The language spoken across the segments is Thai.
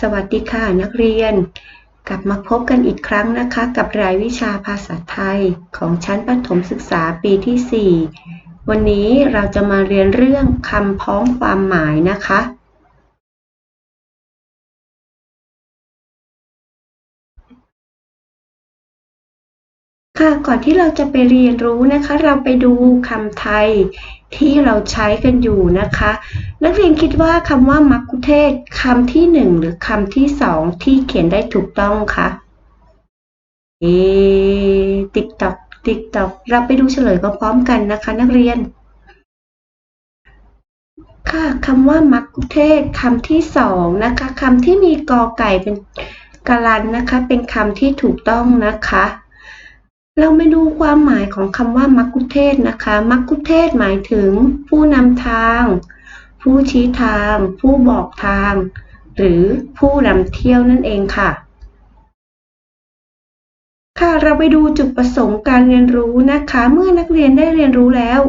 สวัสดีค่ะนักเรียน กลับมาพบกันอีกครั้งนะคะ กับรายวิชาภาษาไทยของชั้นประถมศึกษาปีที่ 4 วันนี้เราจะมาเรียนเรื่องคำพ้องความหมายนะคะ ค่ะก่อนที่เราจะไปเรียนรู้นะคะ เราไปดูคำไทยที่เราใช้กันอยู่นะคะ นักเรียนคิดว่าคำว่ามักคุเทศคำที่หนึ่งหรือคำที่สองที่เขียนได้ถูกต้องคะเอติ๊กตอกติ๊กตอกเราไปดูเฉลยพร้อมกันนะคะ นักเรียน ค่ะคำว่ามักคุเทศคำที่สองนะคะคำที่มีกอไก่เป็นกาลันนะคะ เป็นคำที่ถูกต้องนะคะ เรามาดูความหมายของคำว่ามักคุเทศนะคะ มักคุเทศหมายถึง ผู้นำทาง ผู้ชี้ทาง ผู้บอกทาง หรือผู้นำเที่ยวนั่นเองค่ะ ค่ะเราไปดูจุดประสงค์การเรียนรู้นะคะ เมื่อนักเรียนได้เรียนรู้แล้ว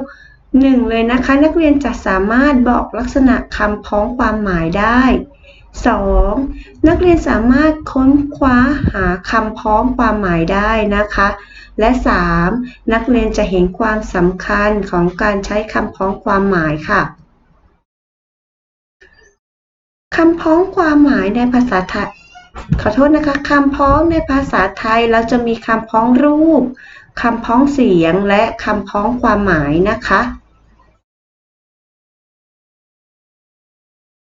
หนึ่งเลยนะคะ นักเรียนจะสามารถบอกลักษณะคำพ้องความหมายได้ 2. นักเรียนสามารถค้นคว้าหาคำพ้องความหมายได้นะคะ และ 3. นักเรียนจะเห็นความสำคัญของการใช้คำพ้องความหมายค่ะคำพ้องความหมายในภาษาไทย ขอโทษนะคะคำพ้องในภาษาไทยเราจะมีคำพ้องรูปคำพ้องเสียงและคำพ้องความหมายนะคะ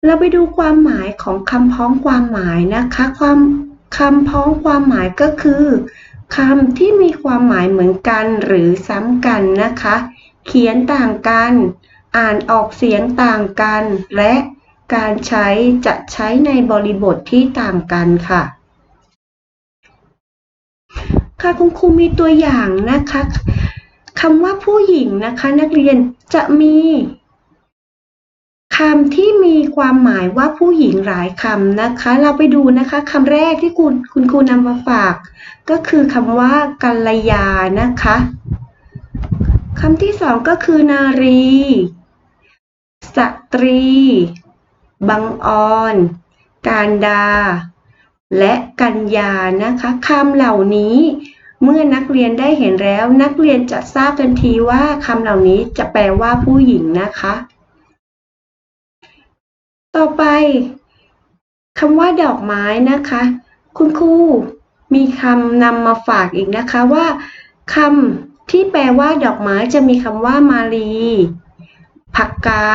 เราไปดูความหมายของคำพ้องความหมายนะคะ ความคำพ้องความหมายก็คือคำที่มีความหมายเหมือนกันหรือซ้ำกันนะคะ เขียนต่างกัน อ่านออกเสียงต่างกัน และการใช้จะใช้ในบริบทที่ต่างกันค่ะ ค่ะคุณครูมีตัวอย่างนะคะคำว่าผู้หญิงนะคะ นักเรียนจะมี คำที่มีความหมายว่าผู้หญิงหลายคำนะคะ เราไปดูนะคะคำแรกที่คุณคุณครูนำมาฝาก ก็คือคำว่ากัลยานะคะคำที่สองก็คือนารี สตรี บังออน การดา และกัญญานะคะคำเหล่านี้เมื่อนักเรียนได้เห็นแล้ว นักเรียนจะทราบทันทีว่าคำเหล่านี้จะแปลว่าผู้หญิงนะคะ ต่อไปคำว่าดอกไม้นะคะ คุณครูมีคำนำมาฝากอีกนะคะว่าคำที่แปลว่าดอกไม้จะมีคำว่ามาลีผักกา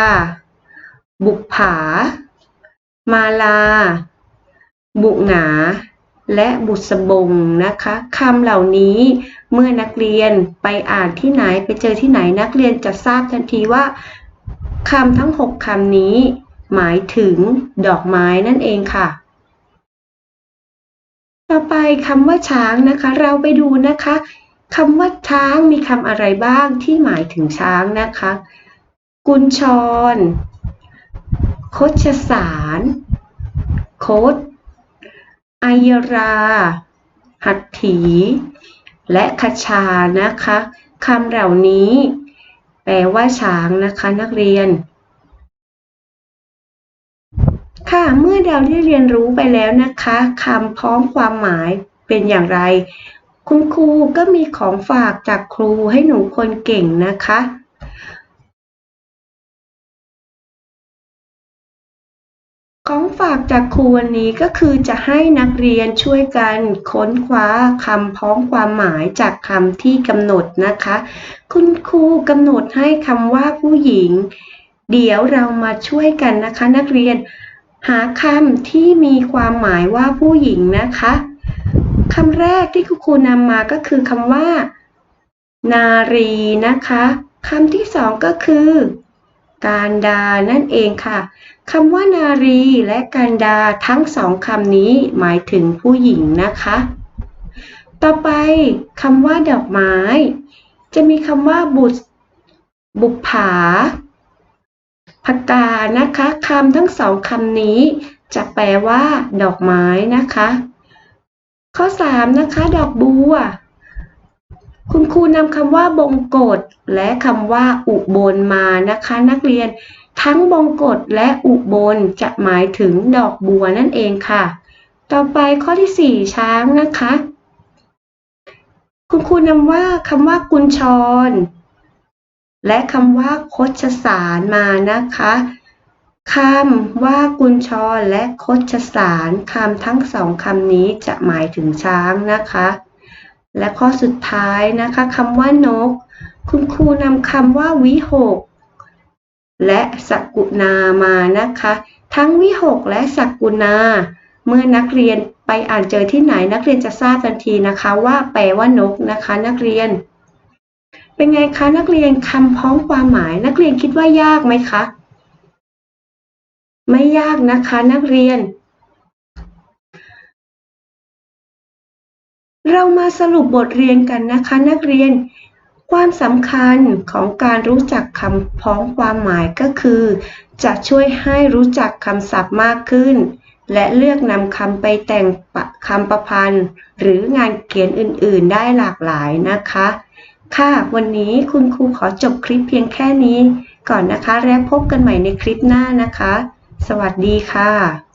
บุกผา มาลา บุหงา และบุษบงนะคะคำเหล่านี้เมื่อนักเรียนไปอ่านที่ไหนไปเจอที่ไหนนักเรียนจะทราบทันทีว่าคำทั้ง 6คำนี้ หมายถึงดอกไม้นั่นเองค่ะ ต่อไปคำว่าช้างนะคะ เราไปดูนะคะคำว่าช้างมีคำอะไรบ้างที่หมายถึงช้างนะคะ กุญชรคชสาร โคดไอยรา หัตถี และคชานะคะคำเหล่านี้ แปลว่าช้างนะคะนักเรียน ค่ะ เมื่อเราได้เรียนรู้ไปแล้วนะคะคำพ้องความหมายเป็นอย่างไร คุณครูก็มีของฝากจากครูให้หนูคนเก่งนะคะ ของฝากจากครูวันนี้ก็คือจะให้นักเรียนช่วยกันค้นคว้าคำพ้องความหมายจากคำที่กำหนดนะคะ คุณครูกำหนดให้คำว่าผู้หญิง เดี๋ยวเรามาช่วยกันนะคะ นักเรียน หาคำที่มีความหมายว่าผู้หญิงนะคะคำแรกที่คุณครูนำมาก็คือคำว่า นารีนะคะคำที่สองก็คือ การดานั่นเองค่ะคำว่านารีและการดาทั้งสองคำนี้หมายถึงผู้หญิงนะคะ ต่อไปคำว่าดอกไม้ จะมีคำว่าบุตรบุผา พกานะคะคำทั้งสองคำนี้ จะแปลว่า ดอกไม้นะคะ ข้อ 3 นะคะ ดอกบัว คุณครูนำคำว่า บงกฎและคำว่า อุบลมานะคะ นักเรียนทั้งบงกฎและอุบลจะหมายถึงดอกบัวนั่นเองค่ะ ต่อไปข้อที่ 4 ช้างนะคะ คุณครูนำว่าคำว่ากุญชร และคำว่าคชสารมานะคะคำว่ากุญชรและคชสารคำทั้งสองคำนี้จะหมายถึงช้างนะคะ และข้อสุดท้ายนะคะคำว่านก คุณครูนำคำว่าวิหก และสกกุณามานะคะ ทั้งวิหกและสกุณาเมื่อนักเรียนไปอ่านเจอที่ไหนนักเรียนจะทราบทันทีนะคะ ว่าแปลว่านกนะคะ นักเรียน เป็นไงคะนักเรียนคำพ้องความหมาย นักเรียนคิดว่ายากไหมคะ ไม่ยากนะคะนักเรียน เรามาสรุปบทเรียนกันนะคะ นักเรียน ความสำคัญของการรู้จักคำพ้องความหมายก็คือ จะช่วยให้รู้จักคำศัพท์มากขึ้น และเลือกนำคำไปแต่งคำประพันธ์ หรืองานเขียนอื่น ๆ ได้หลากหลายนะคะ ค่ะ วันนี้คุณครูขอจบคลิปเพียงแค่นี้ก่อนนะคะ แล้วพบกันใหม่ในคลิปหน้านะคะ สวัสดีค่ะ